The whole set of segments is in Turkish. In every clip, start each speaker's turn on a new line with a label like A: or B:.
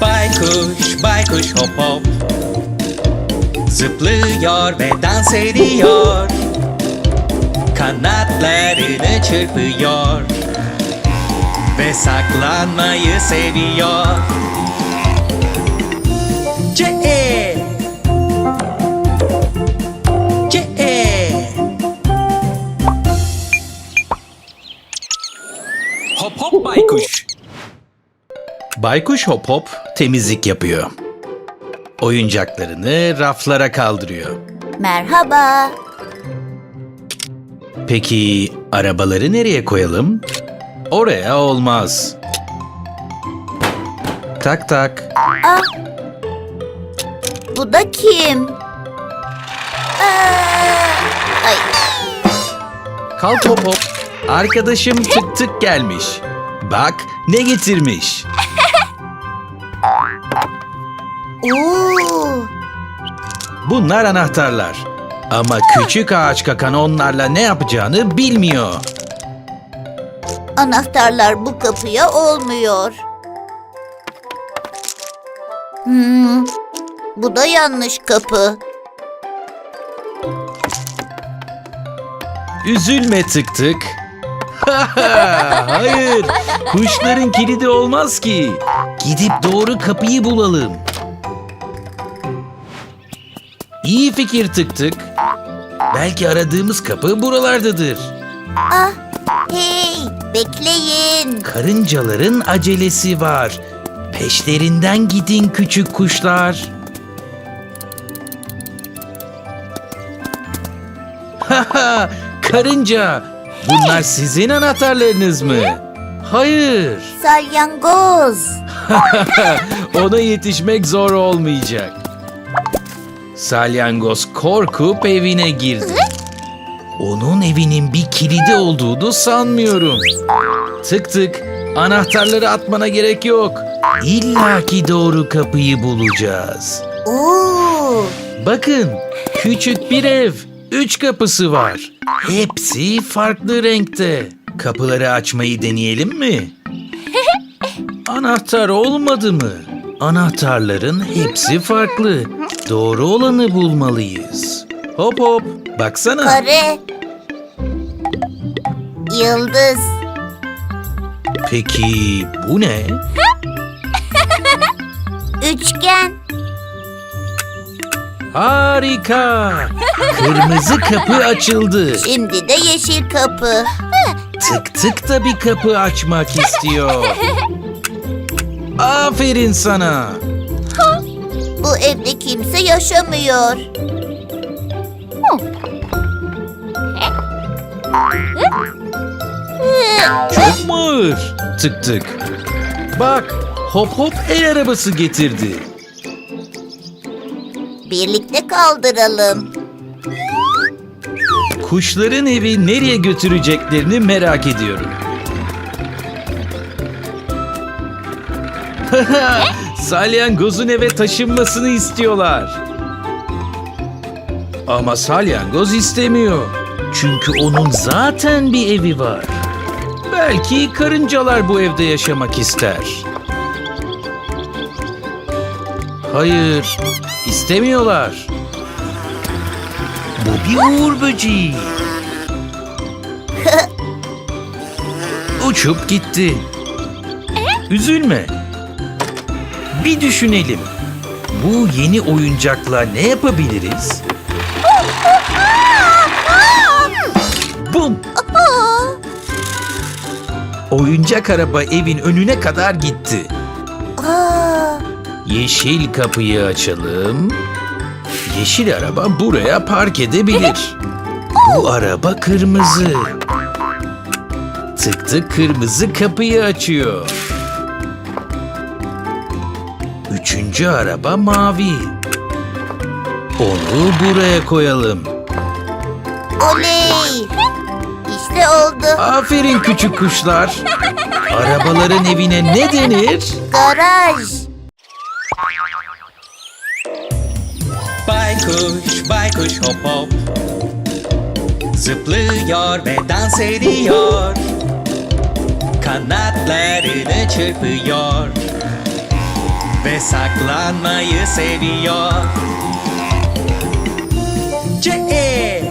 A: Baykuş, baykuş hop hop. Zıplıyor ve dans ediyor. Kanatlarını çırpıyor. Ve saklanmayı seviyor Hop hop baykuş Baykuş hop hop temizlik yapıyor. Oyuncaklarını raflara kaldırıyor.
B: Merhaba.
A: Peki arabaları nereye koyalım? Oraya olmaz. Tak tak.
B: Ah. Bu da kim? Aa, ay,
A: Kalk hop hop. Arkadaşım tık tık gelmiş. Bak ne getirmiş.
B: oo,
A: Bunlar anahtarlar. Ama küçük ağaç kakan onlarla ne yapacağını bilmiyor.
B: anahtarlar bu kapıya olmuyor. Hmm, bu da yanlış kapı.
A: Üzülme tık tık. Hayır, kuşların kilidi olmaz ki. Gidip doğru kapıyı bulalım. İyi fikir tık tık. Belki aradığımız kapı buralardadır.
B: Ah, hey, bekleyin.
A: Karıncaların acelesi var. Peşlerinden gidin küçük kuşlar. Haha, karınca. Bunlar sizin anahtarlarınız mı? Hayır.
B: Salyangoz.
A: Ona yetişmek zor olmayacak. Salyangoz korkup evine girdi. Onun evinin bir kilidi olduğunu sanmıyorum. Tık tık, anahtarları atmana gerek yok. İlla ki doğru kapıyı bulacağız.
B: Oo,
A: Bakın, küçük bir ev. Üç kapısı var. Hepsi farklı renkte. Kapıları açmayı deneyelim mi? Anahtar olmadı mı? Anahtarların hepsi farklı. Doğru olanı bulmalıyız. Hop hop, baksana.
B: kare. Yıldız.
A: Peki bu ne?
B: Üçgen.
A: Harika! Kırmızı kapı açıldı.
B: Şimdi de yeşil kapı.
A: Tık tık da bir kapı açmak istiyor. Aferin sana.
B: Bu evde kimse yaşamıyor.
A: Çok mu ağır? Tık tık. Bak, hop hop el arabası getirdi.
B: Birlikte kaldıralım.
A: Kuşların evi nereye götüreceklerini merak ediyorum. Salyangozun eve taşınmasını istiyorlar. Ama salyangoz istemiyor. Çünkü onun zaten bir evi var. Belki karıncalar bu evde yaşamak ister. Hayır, istemiyorlar. Bu bir uğur böceği. Uçup gitti. Üzülme. Bir düşünelim. Bu yeni oyuncakla ne yapabiliriz? Bum! Oyuncak araba evin önüne kadar gitti.
B: Aa,
A: Yeşil kapıyı açalım. Yeşil araba buraya park edebilir. Bu araba kırmızı. Tık tık kırmızı kapıyı açıyor. Üçüncü araba mavi. Onu buraya koyalım.
B: oley. İşte oldu.
A: Aferin küçük kuşlar. Arabaların evine ne denir?
B: Garaj.
A: Baykuş, baykuş hop hop. Zıplıyor ve dans ediyor.
C: Kanatlarını çırpıyor. Ve saklanmayı seviyor. C-E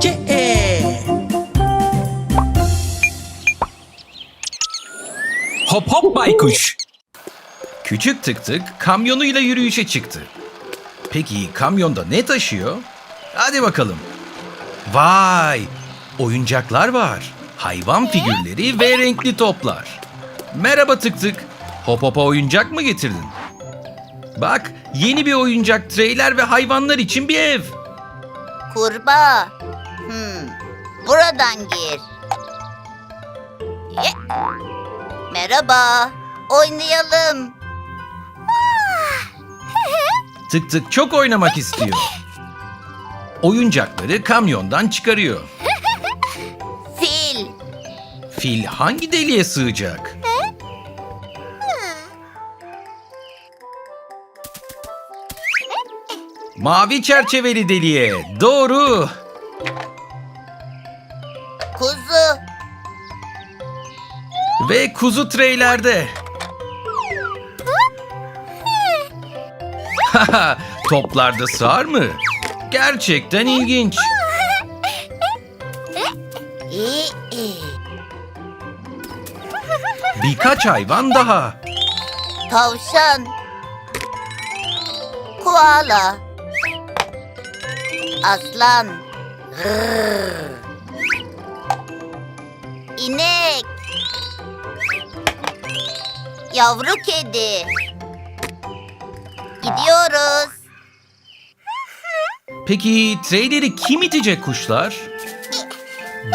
C: C-E
A: Hop hop baykuş. Küçük tık tık kamyonuyla yürüyüşe çıktı. Peki kamyonda ne taşıyor? Hadi bakalım. Vay! Oyuncaklar var. Hayvan figürleri ve renkli toplar. Merhaba tık tık. Hop hop'a oyuncak mı getirdin? Bak yeni bir oyuncak treyler ve hayvanlar için bir ev.
B: Kurbağa. Hmm. Buradan gir. Ye. Merhaba. Oynayalım.
A: Tık tık çok oynamak istiyor. Oyuncakları kamyondan çıkarıyor.
B: Fil.
A: Fil hangi deliğe sığacak? Mavi çerçeveli deliğe. Doğru.
B: Kuzu.
A: Ve kuzu treylerde. Toplarda sığar mı? Gerçekten ilginç. Birkaç hayvan daha.
B: Tavşan. Koala. Aslan. İnek. Yavru kedi. Gidiyoruz.
A: Peki treyleri kim itecek kuşlar?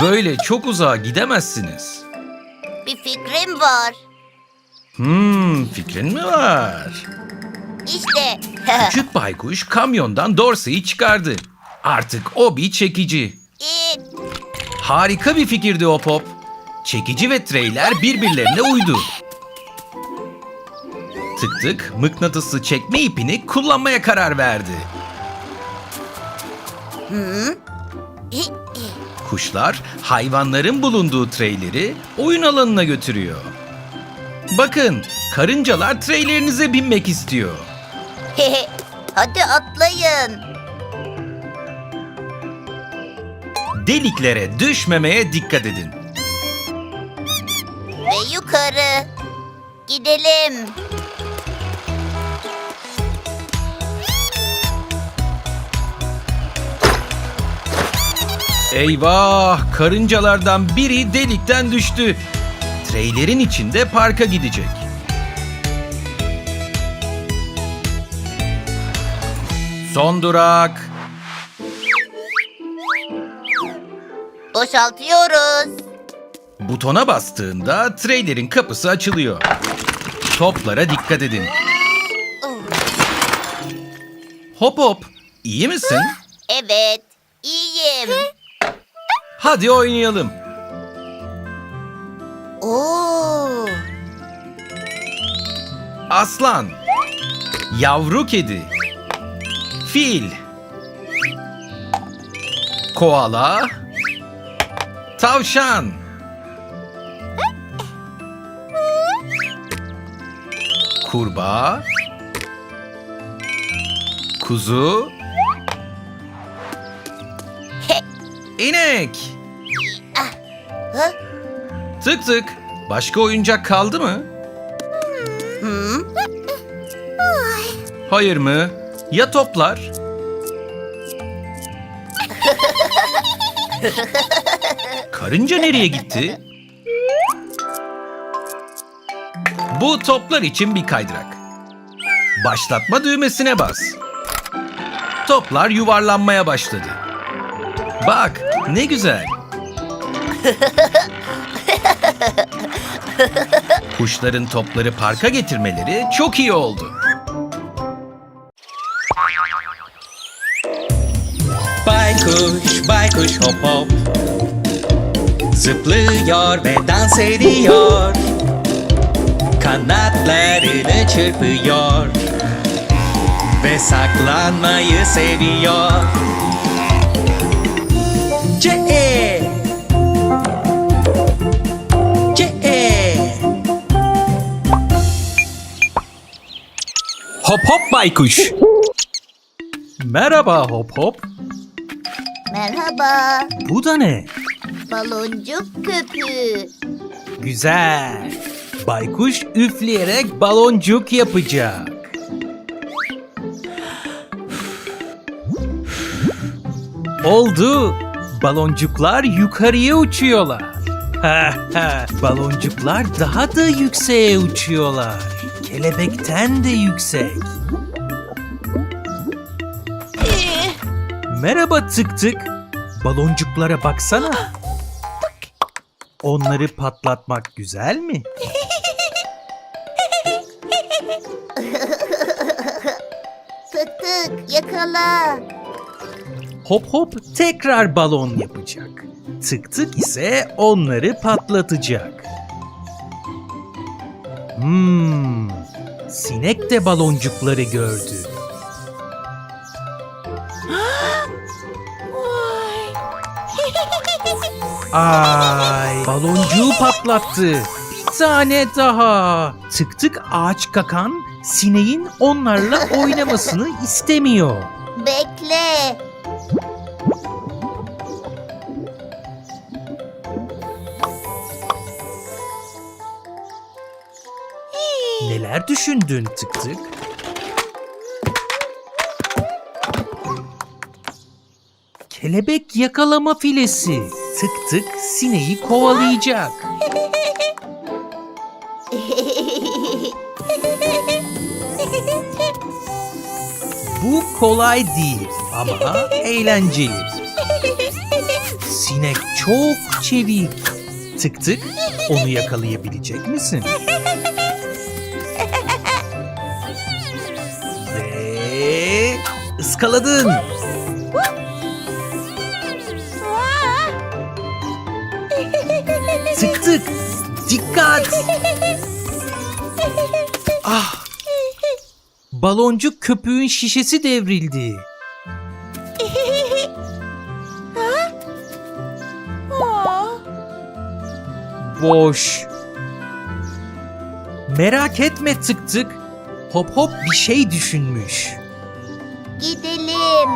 A: Böyle çok uzağa gidemezsiniz.
B: Bir fikrim var.
A: Hmm, fikrin mi var?
B: İşte.
A: Küçük baykuş kamyondan Dorsey'i çıkardı. Artık o bir çekici.
B: İt.
A: Harika bir fikirdi Hop Hop. Çekici ve treyler birbirlerine uydu. Tık tık mıknatıslı çekme ipini kullanmaya karar verdi. Kuşlar hayvanların bulunduğu treyleri oyun alanına götürüyor. Bakın karıncalar treylerinize binmek istiyor.
B: Hadi atlayın.
A: Deliklere düşmemeye dikkat edin.
B: Ve yukarı. Gidelim.
A: Eyvah! Karıncalardan biri delikten düştü. Treylerin içinde parka gidecek. Son durak.
B: Boşaltıyoruz.
A: Butona bastığında treylerin kapısı açılıyor. Toplara dikkat edin. Hop hop, iyi misin?
B: Evet.
A: Hadi oynayalım.
B: Oo,
A: Aslan. Yavru kedi. Fil. Koala. Tavşan. Kurbağa. Kuzu. İnek.
B: Hı?
A: Tık tık. Başka oyuncak kaldı mı? Hayır mı? Ya toplar? Karınca nereye gitti? Bu toplar için bir kaydırak. Başlatma düğmesine bas. Toplar yuvarlanmaya başladı. Bak ne güzel. Kuşların topları parka getirmeleri çok iyi oldu.
C: Baykuş, baykuş hop hop. Zıplıyor ve dans ediyor. Kanatlarını çırpıyor. Ve saklanmayı seviyor
A: Hop hop baykuş. Merhaba hop hop.
B: Merhaba.
A: Bu da ne?
B: Baloncuk köpüğü.
A: Güzel. Baykuş üfleyerek baloncuk yapacak. Oldu. Baloncuklar yukarıya uçuyorlar. Baloncuklar daha da yükseğe uçuyorlar. Kelebekten de yüksek. Merhaba tık tık. Baloncuklara baksana. Onları patlatmak güzel mi?
B: Tık tık yakala.
A: Hop hop tekrar balon yapacak. Tık tık ise onları patlatacak. Hmm, sinek de baloncukları gördü. Ay, baloncuğu patlattı. Bir tane daha. Tık tık ağaç kakan sineğin onlarla oynamasını istemiyor.
B: Bekle.
A: Neler düşündün tık tık? Kelebek yakalama filesi. Tık tık sineği kovalayacak. Bu kolay değil ama eğlenceli. Sinek çok çevik. Tık tık onu yakalayabilecek misin? Ve ıskaladın. Tık tık. Dikkat. Ah. Baloncuk köpüğün şişesi devrildi. Boş. Merak etme tık tık. Hop hop bir şey düşünmüş.
B: Gidelim.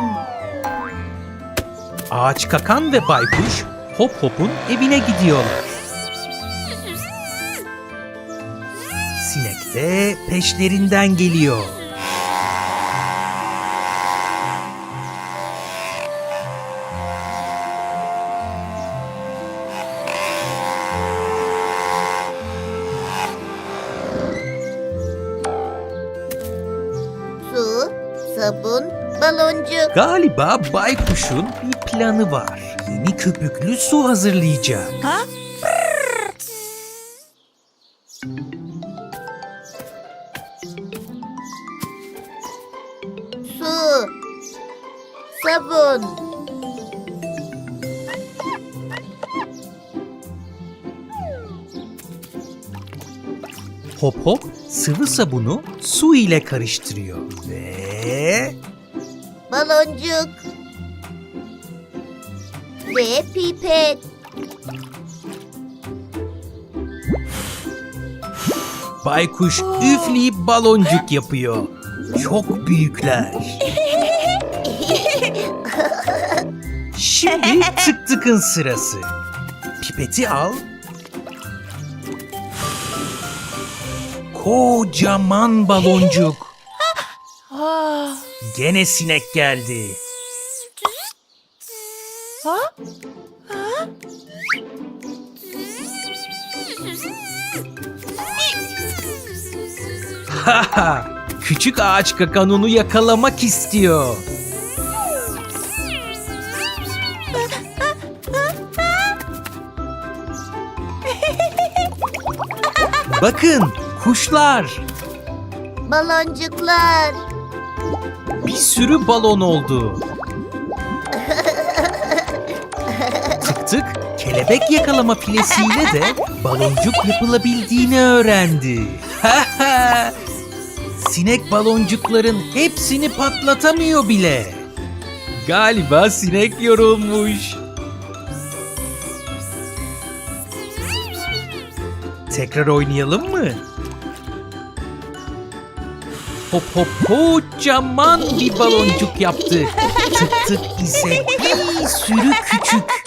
A: Ağaç kakan ve baykuş hop hopun evine gidiyorlar. Sinek de peşlerinden geliyor.
B: Su, sabun, baloncuk.
A: Galiba baykuşun bir planı var. Yeni köpüklü su hazırlayacak.
B: Su, sabun.
A: Hop hop sıvı sabunu su ile karıştırıyor. Ve
B: Baloncuk. Ve pipet.
A: baykuş üfleyip baloncuk yapıyor. Çok büyükler. Şimdi tık tıkın sırası. Pipeti al. Kocaman baloncuk. Gene sinek geldi. Haha, Küçük ağaç kakan onu yakalamak istiyor. Bakın kuşlar.
B: Baloncuklar.
A: Sürü balon oldu. tık tık kelebek yakalama filesiyle de baloncuk yapılabildiğini öğrendi. Sinek baloncukların hepsini patlatamıyor bile. Galiba sinek yorulmuş. Tekrar oynayalım mı? Hop hop kocaman bir baloncuk yaptı. Tık tık ise bir sürü küçük.